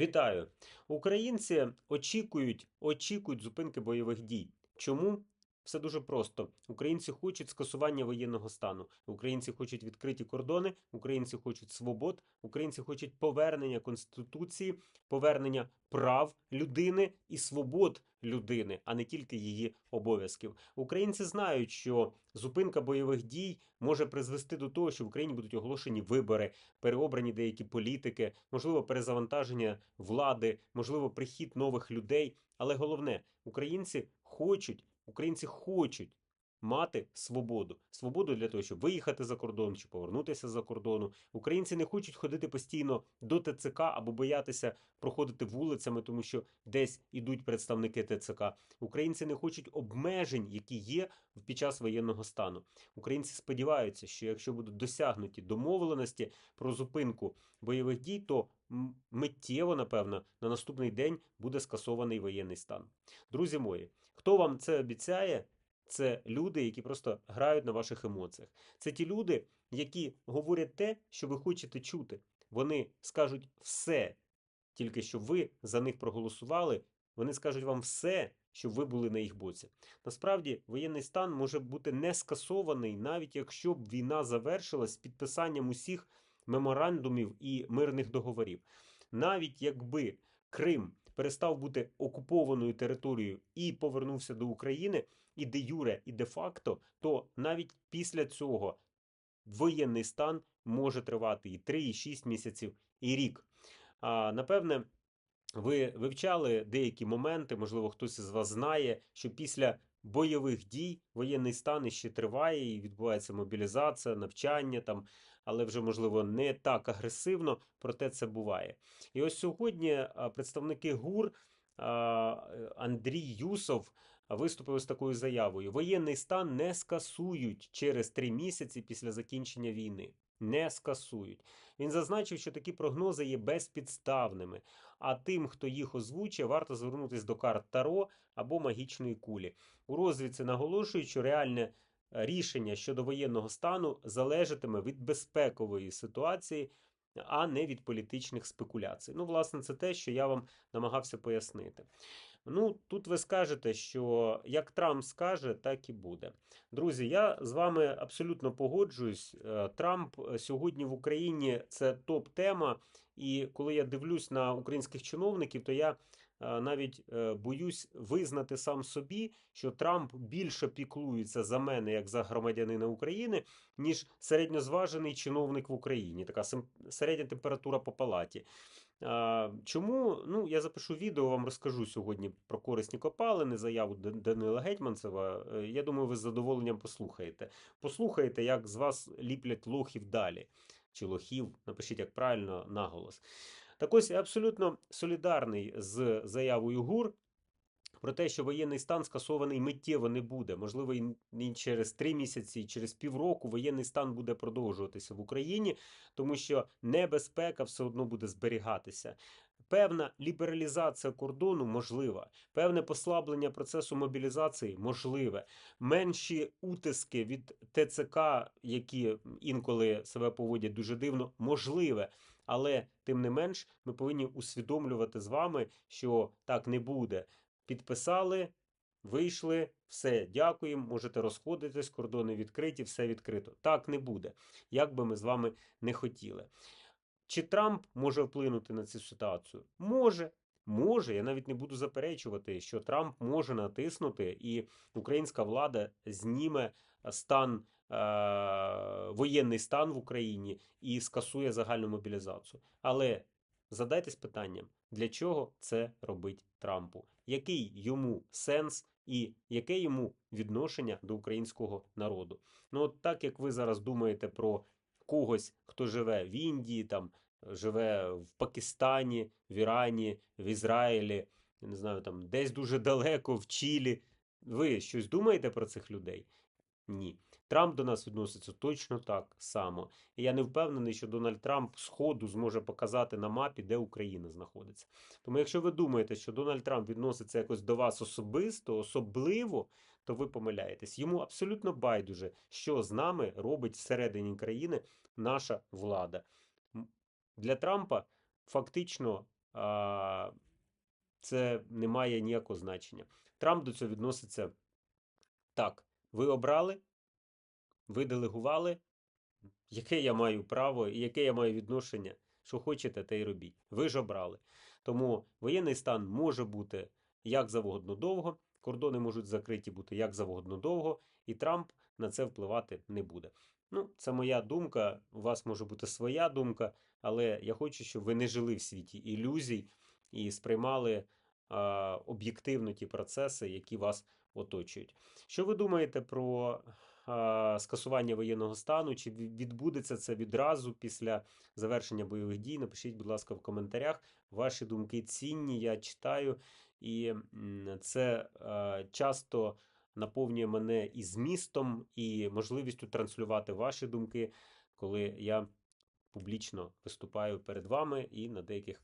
Вітаю! Українці очікують, очікують зупинки бойових дій. Чому? Все дуже просто. Українці хочуть скасування воєнного стану. Українці хочуть відкриті кордони, українці хочуть свобод, українці хочуть повернення конституції, повернення прав людини і свобод людини, а не тільки її обов'язків. Українці знають, що зупинка бойових дій може призвести до того, що в Україні будуть оголошені вибори, переобрані деякі політики, можливо, перезавантаження влади, можливо, прихід нових людей. Але головне, українці хочуть, українці хочуть. Мати свободу, свободу для того, щоб виїхати за кордон чи повернутися за кордону. Українці не хочуть ходити постійно до ТЦК або боятися проходити вулицями, тому що десь ідуть представники ТЦК. Українці не хочуть обмежень, які є під час воєнного стану. Українці сподіваються, що якщо будуть досягнуті домовленості про зупинку бойових дій, то миттєво, напевно, на наступний день буде скасований воєнний стан. Друзі мої, хто вам це обіцяє? Це люди, які просто грають на ваших емоціях. Це ті люди, які говорять те, що ви хочете чути. Вони скажуть все, тільки щоб ви за них проголосували. Вони скажуть вам все, щоб ви були на їх боці. Насправді, воєнний стан може бути не скасований, навіть якщо б війна завершилась підписанням усіх меморандумів і мирних договорів. Навіть якби Крим перестав бути окупованою територією і повернувся до України, і де юре, і де факто, то навіть після цього воєнний стан може тривати і 3, і 6 місяців, і рік. А, напевне, ви вивчали деякі моменти, можливо, хтось із вас знає, що після бойових дій воєнний стан іще триває, і відбувається мобілізація, навчання там, але вже, можливо, не так агресивно, проте це буває. І ось сьогодні представники ГУР Андрій Юсов виступив з такою заявою: воєнний стан не скасують через три місяці після закінчення війни. Не скасують. Він зазначив, що такі прогнози є безпідставними, а тим, хто їх озвучує, варто звернутися до карт Таро або магічної кулі. У розвідці наголошують, що реальне е, рішення щодо воєнного стану залежатиме від безпекової ситуації, а не від політичних спекуляцій. Ну, власне, це те, що я вам намагався пояснити. Ну, тут ви скажете, що як Трамп скаже, так і буде. Друзі, я з вами абсолютно погоджуюсь. Е, Трамп е, сьогодні в Україні це топ-тема. І коли я дивлюсь на українських чиновників, то я навіть е, боюсь визнати сам собі, що Трамп більше піклується за мене як за громадянина України, ніж середньозважений чиновник в Україні. Така середня температура по палаті. Чому? Ну, я запишу відео, вам розкажу сьогодні про корисні копалини, заяву Данила Гетьманцева. Е, Я думаю, ви з задоволенням послухаєте. Послухаєте, як з вас ліплять лохів далі. Чи лохів, напишіть як правильно наголос. Так ось я абсолютно солідарний з заявою ГУР про те, що воєнний стан скасований миттєво не буде. Можливо, і через три місяці, і через півроку воєнний стан буде продовжуватися в Україні, тому що небезпека все одно буде зберігатися. Певна лібералізація кордону можлива, певне послаблення процесу мобілізації можливе, менші утиски від ТЦК, які інколи себе поводять дуже дивно, можливе. Але тим не менш, ми повинні усвідомлювати з вами, що так не буде. Підписали, вийшли, все, дякуємо, можете розходитись, кордони відкриті, все відкрито. Так не буде, як би ми з вами не хотіли. Чи Трамп може вплинути на цю ситуацію? Може. Може, я навіть не буду заперечувати, що Трамп може натиснути, і українська влада зніме стан, е, воєнний стан в Україні і скасує загальну мобілізацію. Але задайтесь питанням, для чого це робить Трампу? Який йому сенс і яке йому відношення до українського народу? Ну, от так як ви зараз думаєте про когось, хто живе в Індії, там живе в Пакистані, в Ірані, в Ізраїлі, не знаю, там десь дуже далеко, в Чилі. Ви щось думаєте про цих людей? Ні. Трамп до нас відноситься точно так само. І я не впевнений, що Дональд Трамп сходу зможе показати на мапі, де Україна знаходиться. Тому, якщо ви думаєте, що Дональд Трамп відноситься якось до вас особисто, особливо, то ви помиляєтесь. Йому абсолютно байдуже, що з нами робить всередині країни наша влада. Для Трампа фактично це не має ніякого значення. Трамп до цього відноситься так: ви обрали, ви делегували, яке я маю право і яке я маю відношення, що хочете, те й робіть. Ви ж обрали. Тому воєнний стан може бути як завгодно довго, кордони можуть закриті бути як завгодно довго, і Трамп на це впливати не буде. Ну, це моя думка. У вас може бути своя думка, але я хочу, щоб ви не жили в світі ілюзій і сприймали об'єктивно ті процеси, які вас оточують. Що ви думаєте про а, скасування воєнного стану? Чи відбудеться це відразу після завершення бойових дій? Напишіть, будь ласка, в коментарях. Ваші думки цінні, я читаю, і це а, часто наповнює мене і змістом, і можливістю транслювати ваші думки, коли я публічно виступаю перед вами і на деяких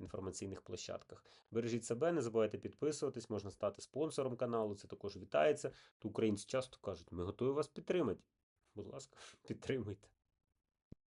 інформаційних площадках. Бережіть себе, не забувайте підписуватись, можна стати спонсором каналу. Це також вітається. Українці часто кажуть, ми готові вас підтримати. Будь ласка, підтримуйте.